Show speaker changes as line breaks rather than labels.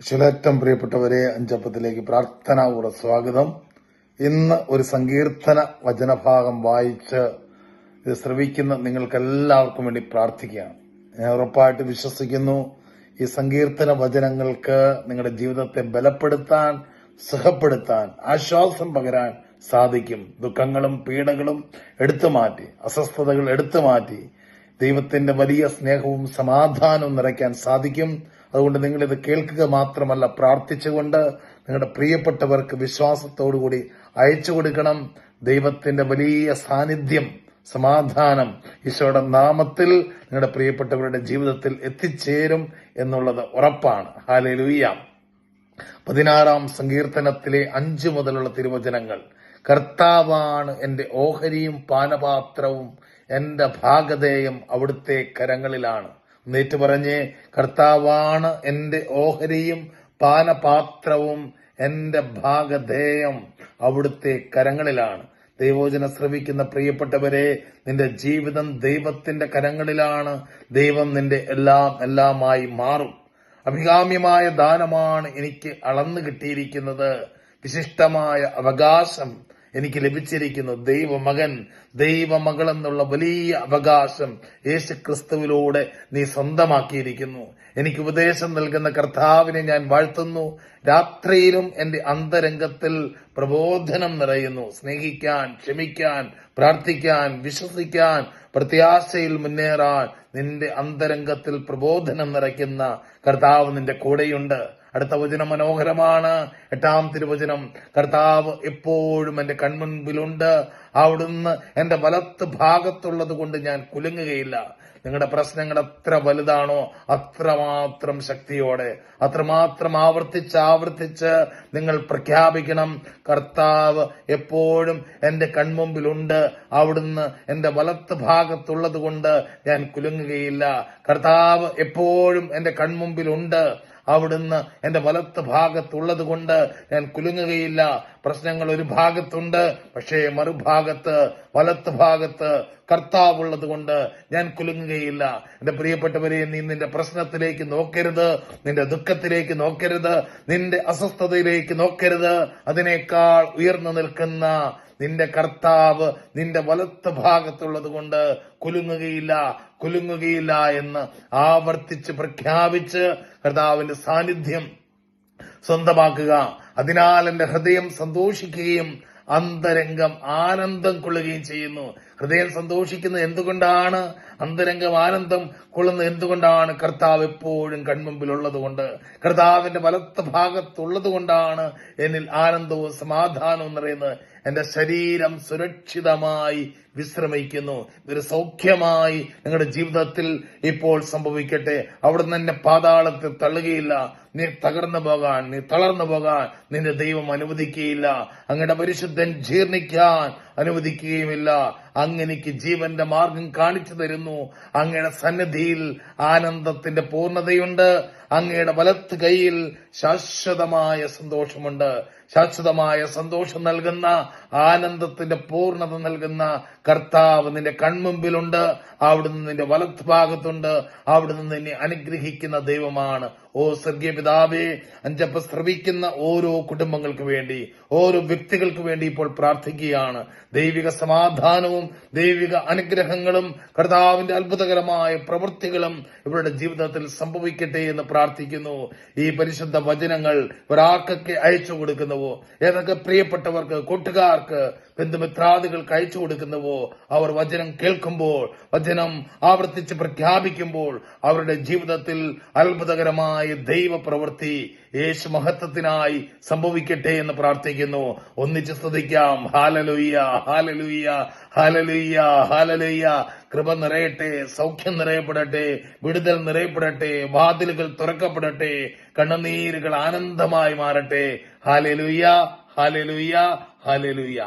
ശിലേറ്റം പ്രിയപ്പെട്ടവരെ അഞ്ചപ്പത്തിലേക്ക് പ്രാർത്ഥനാപൂർവ സ്വാഗതം. ഇന്ന് ഒരു സങ്കീർത്തന വചനഭാഗം വായിച്ച് ഇത് ശ്രവിക്കുന്ന നിങ്ങൾക്കെല്ലാവർക്കും വേണ്ടി പ്രാർത്ഥിക്കുകയാണ്. ഞാൻ ഉറപ്പായിട്ട് വിശ്വസിക്കുന്നു ഈ സങ്കീർത്തന വചനങ്ങൾക്ക് നിങ്ങളുടെ ജീവിതത്തെ ബലപ്പെടുത്താൻ സുഖപ്പെടുത്താൻ ആശ്വാസം പകരാൻ സാധിക്കും. ദുഃഖങ്ങളും പീഡകളും എടുത്തു മാറ്റി അസ്വസ്ഥതകൾ എടുത്തു മാറ്റി ദൈവത്തിന്റെ വലിയ സ്നേഹവും സമാധാനവും നിറയ്ക്കാൻ സാധിക്കും. അതുകൊണ്ട് നിങ്ങൾ ഇത് കേൾക്കുക മാത്രമല്ല പ്രാർത്ഥിച്ചുകൊണ്ട് നിങ്ങളുടെ പ്രിയപ്പെട്ടവർക്ക് വിശ്വാസത്തോടുകൂടി അയച്ചു കൊടുക്കണം. ദൈവത്തിന്റെ വലിയ സാന്നിധ്യം സമാധാനം ഈശോയുടെ നാമത്തിൽ നിങ്ങളുടെ പ്രിയപ്പെട്ടവരുടെ ജീവിതത്തിൽ എത്തിച്ചേരും എന്നുള്ളത് ഉറപ്പാണ്. ഹാലലുയ്യ പതിനാറാം സങ്കീർത്തനത്തിലെ അഞ്ചു മുതലുള്ള തിരുവചനങ്ങൾ. കർത്താവാണ് എന്റെ ഓഹരിയും പാനപാത്രവും എന്റെ ഭാഗതേയം അവിടുത്തെ കരങ്ങളിലാണ്. നേറ്റ് പറഞ്ഞ് കർത്താവാണ് എന്റെ ഓഹരിയും പാനപാത്രവും എന്റെ ഭാഗധേയം അവിടുത്തെ കരങ്ങളിലാണ്. ദൈവോചന ശ്രവിക്കുന്ന പ്രിയപ്പെട്ടവരെ നിന്റെ ജീവിതം ദൈവത്തിന്റെ കരങ്ങളിലാണ്. ദൈവം നിന്റെ എല്ലാം എല്ലാമായി മാറും. അഭികാമ്യമായ ദാനമാണ് എനിക്ക് അളന്നു കിട്ടിയിരിക്കുന്നത്. വിശിഷ്ടമായ അവകാശം എനിക്ക് ലഭിച്ചിരിക്കുന്നു ദൈവമകൻ ദൈവമകൾ എന്നുള്ള വലിയ അവകാശം യേശു ക്രിസ്തുവിലൂടെ നീ സ്വന്തമാക്കിയിരിക്കുന്നു. എനിക്ക് ഉപദേശം നൽകുന്ന കർത്താവിനെ ഞാൻ വാഴ്ത്തുന്നു. രാത്രിയിലും എന്റെ അന്തരംഗത്തിൽ പ്രബോധനം നിറയുന്നു. സ്നേഹിക്കാൻ ക്ഷമിക്കാൻ പ്രാർത്ഥിക്കാൻ വിശ്വസിക്കാൻ പ്രത്യാശയിൽ മുന്നേറാൻ നിന്റെ അന്തരംഗത്തിൽ പ്രബോധനം നിറയ്ക്കുന്ന കർത്താവ് നിന്റെ കൂടെയുണ്ട്. അടുത്ത വചനം മനോഹരമാണ്. എട്ടാം തിരുവചനം കർത്താവ് എപ്പോഴും എന്റെ കൺമുൻപിലുണ്ട്. അവിടുന്ന് എന്റെ വലത്ത് ഭാഗത്തുള്ളത് കൊണ്ട് ഞാൻ കുലുങ്ങുകയില്ല. നിങ്ങളുടെ പ്രശ്നങ്ങൾ എത്ര വലുതാണോ? അത്രമാത്രം ശക്തിയോടെ അത്രമാത്രം ആവർത്തിച്ച് ആവർത്തിച്ച് നിങ്ങൾ പ്രഖ്യാപിക്കണം കർത്താവ് എപ്പോഴും എന്റെ കൺമുമ്പിലുണ്ട് അവിടുന്ന് എന്റെ വലത്ത് ഭാഗത്തുള്ളത് കൊണ്ട് ഞാൻ കുലുങ്ങുകയില്ല. കർത്താവ് എപ്പോഴും എന്റെ കൺമുമ്പിലുണ്ട് അവിടുന്ന് എന്റെ വലത്ത് ഭാഗത്തുള്ളത് കൊണ്ട് ഞാൻ കുലുങ്ങുകയില്ല. പ്രശ്നങ്ങൾ ഒരു ഭാഗത്തുണ്ട് പക്ഷേ മറുഭാഗത്ത് വലത്ത് ഭാഗത്ത് കർത്താവുള്ളത് കൊണ്ട് ഞാൻ കുലുങ്ങുകയില്ല. എന്റെ പ്രിയപ്പെട്ടവരെ നീ നിന്റെ പ്രശ്നത്തിലേക്ക് നോക്കരുത് നിന്റെ ദുഃഖത്തിലേക്ക് നോക്കരുത് നിന്റെ അസ്വസ്ഥതയിലേക്ക് നോക്കരുത്. അതിനേക്കാൾ ഉയർന്നു നിൽക്കുന്ന നിന്റെ കർത്താവ് നിന്റെ വലത്ത് ഭാഗത്തുള്ളത് കൊണ്ട് കുലുങ്ങുകയില്ല കുലുങ്ങുകയില്ല എന്ന് ആവർത്തിച്ച് പ്രഖ്യാപിച്ച് കർത്താവിന്റെ സാന്നിധ്യം സ്വന്തമാക്കുക. അതിനാൽ എന്റെ ഹൃദയം സന്തോഷിക്കുകയും അന്തരംഗം ആനന്ദം കൊള്ളുകയും ചെയ്യുന്നു. ഹൃദയം സന്തോഷിക്കുന്നത് എന്തുകൊണ്ടാണ്? അന്തരംഗം ആനന്ദം കൊള്ളുന്നത് എന്തുകൊണ്ടാണ്? കർത്താവ് എപ്പോഴും കൺമുമ്പിലുള്ളത് കൊണ്ട് കർത്താവിന്റെ വലത്ത ഭാഗത്തുള്ളത് കൊണ്ടാണ് എന്നിൽ ആനന്ദവും സമാധാനവും നിറയുന്നത്. എന്റെ ശരീരം സുരക്ഷിതമായി വിശ്രമിക്കുന്നു. ഇതൊരു സൗഖ്യമായി നിങ്ങളുടെ ജീവിതത്തിൽ ഇപ്പോൾ സംഭവിക്കട്ടെ. അവിടുന്ന് എന്നെ പാതാളത്തിൽ തള്ളുകയില്ല. നീ തകർന്നു പോകാൻ നീ തളർന്നു പോകാൻ നിന്റെ ദൈവം അനുവദിക്കുകയില്ല. അങ്ങയുടെ പരിശുദ്ധൻ ജീർണിക്കാൻ അനുവദിക്കുകയുമില്ല. അങ്ങനെക്ക് ജീവന്റെ മാർഗം കാണിച്ചു തരുന്നു. അങ്ങയുടെ സന്നിധിയിൽ ആനന്ദത്തിന്റെ പൂർണതയുണ്ട്. അങ്ങയുടെ വലത്ത് കൈയിൽ ശാശ്വതമായ സന്തോഷമുണ്ട്. ശാശ്വതമായ സന്തോഷം നൽകുന്ന ആനന്ദത്തിന്റെ പൂർണത നൽകുന്ന കർത്താവ് നിന്റെ കൺമുമ്പിലുണ്ട്. അവിടുന്ന് നിന്റെ വലത്ത് ഭാഗത്തുണ്ട് അവിടുന്ന് നിന്നെ അനുഗ്രഹിക്കുന്ന ദൈവമാണ്. ഓ സ്വർഗീയ പിതാവേ അഞ്ചപ്പ ശ്രവിക്കുന്ന ഓരോ കുടുംബങ്ങൾക്ക് വേണ്ടി ഓരോ വ്യക്തികൾക്ക് വേണ്ടി ഇപ്പോൾ പ്രാർത്ഥിക്കുകയാണ്. ദൈവിക സമാധാനവും ദൈവിക അനുഗ്രഹങ്ങളും കർത്താവിന്റെ അത്ഭുതകരമായ പ്രവൃത്തികളും ഇവരുടെ ജീവിതത്തിൽ സംഭവിക്കട്ടെ എന്ന് പ്രാർത്ഥിക്കുന്നു. ഈ പരിശുദ്ധ വചനങ്ങൾ ഒരാൾക്കൊക്കെ അയച്ചു കൊടുക്കുന്നുവോ ഏതൊക്കെ പ്രിയപ്പെട്ടവർക്ക് കൂട്ടുകാർക്ക് ബന്ധുമിത്രാദികൾക്ക് അയച്ചു കൊടുക്കുന്നുവോ? അവർ വചനം കേൾക്കുമ്പോൾ വചനം ആവർത്തിച്ച് പ്രഖ്യാപിക്കുമ്പോൾ അവരുടെ ജീവിതത്തിൽ അത്ഭുതകരമായ ദൈവ പ്രവൃത്തി യേശു മഹത്വത്തിനായി സംഭവിക്കട്ടെ എന്ന് പ്രാർത്ഥിക്കുന്നു. ഒന്നിച്ച് സ്തുതിക്കാം. ഹാലലുയ്യ ഹാലലുയ്യ ഹാലലുയ്യ ഹാലലുയ്യ കൃപ നിറയട്ടെ സൗഖ്യം നിറയപ്പെടട്ടെ വിടുതൽ നിറയപ്പെടട്ടെ വാതിലുകൾ തുറക്കപ്പെടട്ടെ കണ്ണുനീരുകൾ ആനന്ദമായി മാറട്ടെ. ഹാലലുയ്യ ഹാലലുയ്യ ഹാലലുയ്യ